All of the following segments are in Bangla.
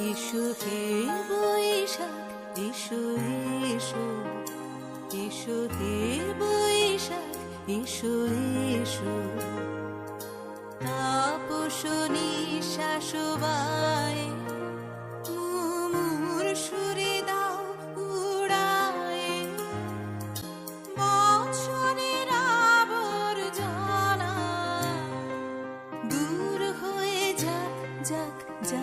এসো হে বৈশাখ এসো এসো এসো হে বৈশাখ এসো এসো তাপসনী শাসবায়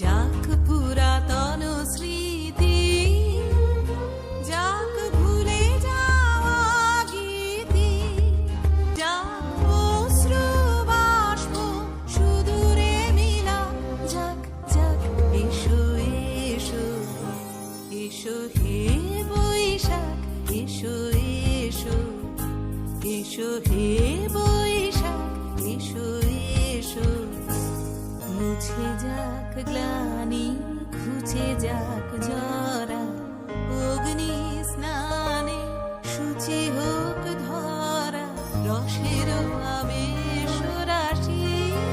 যাক পুরাতন স্মৃতি, যাক ভুলে যাওয়া গীতি, যাক অশ্রু বাষ্প সুদূরে মিলা, যাক যাক, এসো এসো এসো হে বৈশাখ, এসো এসো এসো হে বৈশাখ। মুছে যাক গ্লানি খুঁজে যাক জরা। অগ্নি স্নানে সূচি হোক ধরা রসের আবেশ রসের